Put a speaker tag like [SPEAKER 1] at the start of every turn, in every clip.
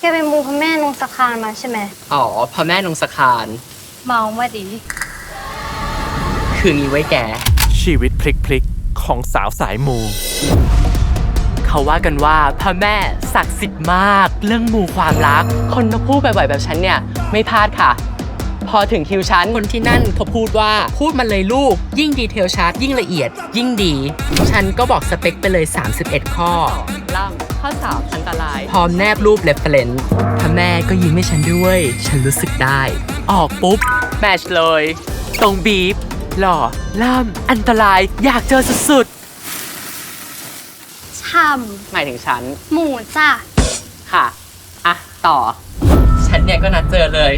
[SPEAKER 1] แกไปมูพระแม่นงสคานมาใช่ไหม
[SPEAKER 2] อ๋อพระแม่นงสคาน
[SPEAKER 1] เมามาดี
[SPEAKER 2] คืองี้ไว้แก
[SPEAKER 3] ชีวิตพลิกพลิกๆของสาวสายมู
[SPEAKER 2] เขาว่ากันว่าพระแม่ศักดิ์สิทธิ์มาก เรื่องมูความรัก คนมาพูดบ่อยๆแบบฉันเนี่ย ไม่พลาดค่ะ พอถึงคิวฉัน คนที่นั่นเขาพูดว่าพูดมันเลยลูก ยิ่งดีเทลชาร์ตยิ่งละเอียด ยิ่งดี ฉันก็บอกสเปคไปเลย 31 ข้อ ล่ำข้อสาวอันตราย พร้อมแนบรูปเรฟเฟรนซ์พระแม่ก็ยิ้มให้ฉันด้วย ฉันรู้สึกได้ ออกปุ๊บ แมชเลย ตรงบีบ หล่อ ล่ำอันตราย อยากเจอสุด
[SPEAKER 1] ช่
[SPEAKER 2] ๆหมายถึงฉันำ
[SPEAKER 1] หมูจ้ะ
[SPEAKER 2] ค่ะ อะ ต่อ ฉันเนี่ยก็นัดเจอเลย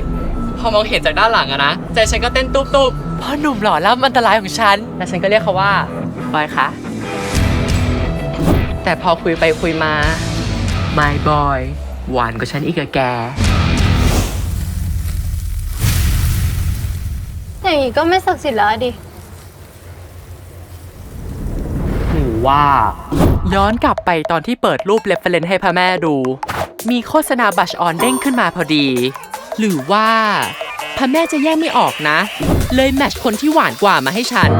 [SPEAKER 2] พอมองเห็นจากด้านหลังอะนะใจฉันก็เต้นตุ๊บตุ๊บเพราะหนุ่มหล่อล่ำอันตรายของฉันแล้วฉันก็เรียกเขาว่าบอยคะแต่พอคุยไปคุยมา my boy หวานกว่าฉันอีกอะแก
[SPEAKER 1] อย่างนี้ก็ไม่ศักดิ์สิทธิ์แล้วดิ
[SPEAKER 2] หรือว่า ย้อนกลับไปตอนที่เปิดรูปเรฟเฟรนให้พระแม่ดู มีโฆษณาบัชออนเด้งขึ้นมาพอดี หรือว่าพระแม่จะแยกไม่ออกนะ เลยแมทช์คนที่หวานกว่ามาให้ฉัน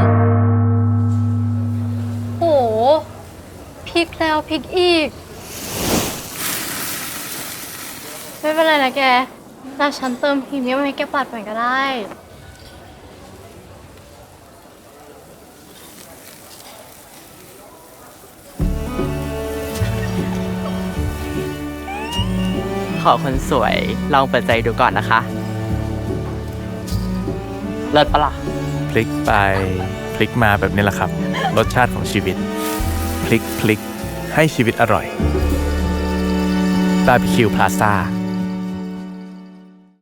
[SPEAKER 1] โอ้พลิกแล้วพลิกอีก ไม่เป็นไรนะแกแต่ฉันเติมพรีเมียมให้แกปัดเหมือนก็ได้
[SPEAKER 2] ขอคนสวย ลองเปิดใจดูก่อนนะคะ เลิศปะล่ะ
[SPEAKER 3] พลิกไป พลิกมาแบบนี้แหละครับ รสชาติของชีวิต พลิกพลิกให้ชีวิตอร่อยบาร์บีคิวพลาซ่า